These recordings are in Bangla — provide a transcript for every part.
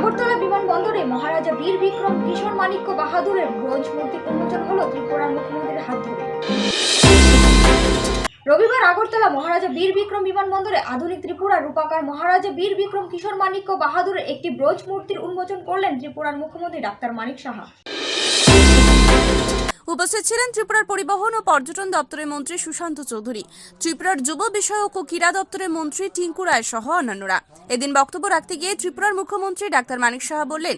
আগরতলা বিমানবন্দরে মহারাজা বীর বিক্রম কিশোর মানিক্য বাহাদুরের ব্রোঞ্জ মূর্তি উন্মোচন হল ত্রিপুরার মুখ্যমন্ত্রীর হাত ধরে। রবিবার আগরতলা মহারাজা বীর বিক্রম বিমানবন্দরে আধুনিক ত্রিপুরা রূপাকার মহারাজা বীর বিক্রম কিশোর মানিক্য বাহাদুরের একটি ব্রোঞ্জ মূর্তির উন্মোচন করলেন ত্রিপুরার মুখ্যমন্ত্রী ডাক্তার মানিক সাহা। উপস্থিত ছিলেন ত্রিপুরার পরিবহন ও পর্যটন দপ্তরের মন্ত্রী সুশান্ত চৌধুরী। ত্রিপুরার যুব বিষয়ক ও ক্রীড়া দপ্তরের মন্ত্রী টিঙ্কু রায় সহ অন্যান্যরা। এদিন বক্তব্য রাখতে গিয়ে ত্রিপুরার মুখ্যমন্ত্রী ডাক্তার মানিক সাহা বললেন,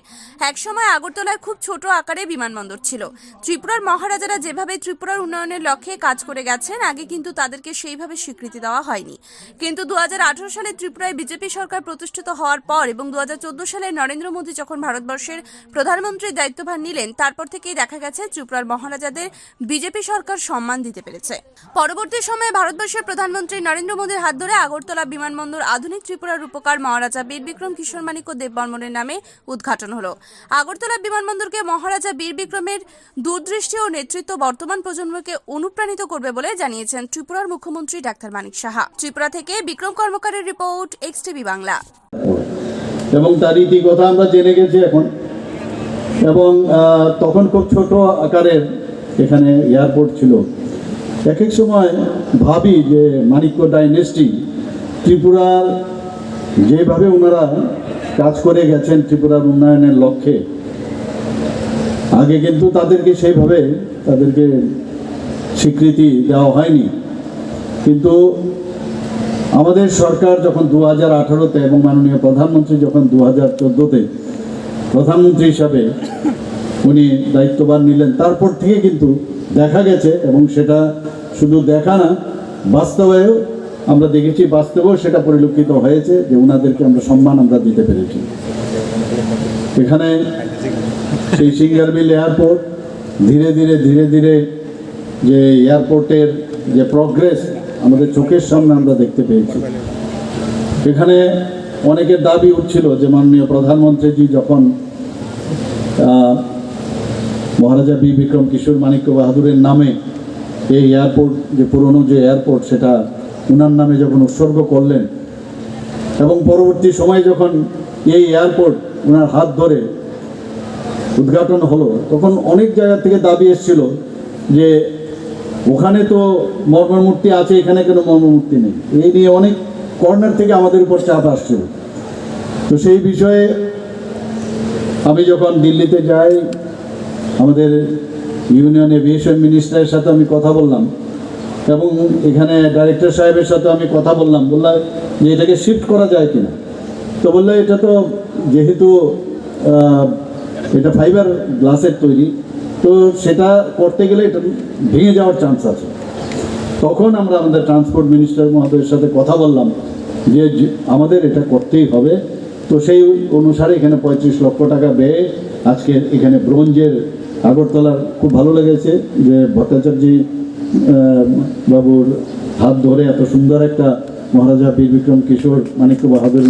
একসময় আগরতলায় খুব ছোট আকারে বিমানবন্দর ছিল। ত্রিপুরার মহারাজারা যেভাবে ত্রিপুরার উন্নয়নের লক্ষ্যে কাজ করে গেছেন, আগে কিন্তু তাদেরকে সেইভাবে স্বীকৃতি দেওয়া হয়নি। কিন্তু দু হাজার আঠারো সালে ত্রিপুরায় বিজেপি সরকার প্রতিষ্ঠিত হওয়ার পর এবং দু হাজার চোদ্দ সালে নরেন্দ্র মোদী যখন ভারতবর্ষের প্রধানমন্ত্রীর দায়িত্বভার নিলেন, তারপর থেকেই দেখা গেছে ত্রিপুরার মহারাজাদের বিজেপি সরকার সম্মান দিতে পেরেছে। পরবর্তী সময়ে ভারতবর্ষের প্রধানমন্ত্রী নরেন্দ্র মোদীর হাত ধরে আগরতলা বিমানবন্দর আধুনিক ত্রিপুরার রূপকার মহারাজা বীর বিক্রম কিশোর মানিক্য দেববর্মনের নামে উদ্ঘাটন হলো। আগরতলা বিমানবন্দরকে মহারাজা বীর বিক্রমের দূরদৃষ্টি ও নেতৃত্ব বর্তমান প্রজন্মকে অনুপ্রাণিত করবে বলে জানিয়েছেন ত্রিপুরার মুখ্যমন্ত্রী ডাক্তার মানিক সাহা। ত্রিপুরা থেকে বিক্রম কর্মকারের রিপোর্ট, এক্স টিভি বাংলা। এবং তার ইতিকথা আমরা জেনে গেছি এখন। এবং তখন খুব ছোট আকারের এখানে এয়ারপোর্ট ছিল। এক এক সময় ভাবি যে মানিক্য ডাইনেস্টি ত্রিপুরার যেভাবে ওনারা কাজ করে গেছেন ত্রিপুরার উন্নয়নের লক্ষ্যে, আগে কিন্তু তাদেরকে সেইভাবে তাদেরকে স্বীকৃতি দেওয়া হয়নি। কিন্তু আমাদের সরকার যখন দু হাজার আঠারোতে এবং মাননীয় প্রধানমন্ত্রী যখন দু হাজার প্রধানমন্ত্রী হিসাবে উনি দায়িত্ববান নিলেন। তারপর থেকে কিন্তু দেখা গেছে এবং সেটা শুধু দেখা না, বাস্তবেও আমরা দেখেছি, বাস্তবেও সেটা পরিলক্ষিত হয়েছে যে ওনাদেরকে আমরা সম্মান আমরা দিতে পেরেছি। এখানে সেই সিঙ্গারবিল এয়ারপোর্ট, ধীরে ধীরে ধীরে ধীরে যে এয়ারপোর্টের যে প্রগ্রেস আমাদের চোখের সামনে আমরা দেখতে পেয়েছি। এখানে অনেকের দাবি উঠছিল যে মাননীয় প্রধানমন্ত্রীজি যখন মহারাজা বি বিক্রম কিশোর মানিক্য বাহাদুরের নামে এই এয়ারপোর্ট যে পুরনো যে এয়ারপোর্ট সেটা উনার নামে যখন উৎসর্গ করলেন, এবং পরবর্তী সময় যখন এই এয়ারপোর্ট ওনার হাত ধরে উদ্ঘাটন হলো, তখন অনেক জায়গা থেকে দাবি এসেছিল যে ওখানে তো মর্মমূর্তি আছে, এখানে কেন মর্মমূর্তি নেই। এই নিয়ে অনেক কর্নার থেকে আমাদের উপর চাপ আসছিল। তো সেই বিষয়ে আমি যখন দিল্লিতে যাই আমাদের ইউনিয়ন এভিয়েশন মিনিস্টারের সাথে আমি কথা বললাম এবং এখানে ডাইরেক্টর সাহেবের সাথে আমি কথা বললাম। বললাম যে এটাকে শিফট করা যায় কিনা। তো বললে এটা তো যেহেতু এটা ফাইবার গ্লাসের তৈরি, তো সেটা করতে গেলে এটা ভেঙে যাওয়ার চান্স আছে। তখন আমরা আমাদের ট্রান্সপোর্ট মিনিস্টার মহোদয়ের সাথে কথা বললাম যে, যে- আমাদের এটা করতেই হবে। তো সেই অনুসারে এখানে পঁয়ত্রিশ লক্ষ টাকা ব্যয়ে আজকে এখানে ব্রোঞ্জের আগরতলার খুব ভালো লেগেছে যে ভট্টাচার্য বাবুর হাত ধরে এত সুন্দর একটা মহারাজা বীর বিক্রম কিশোর মানিক্য বাহাদুর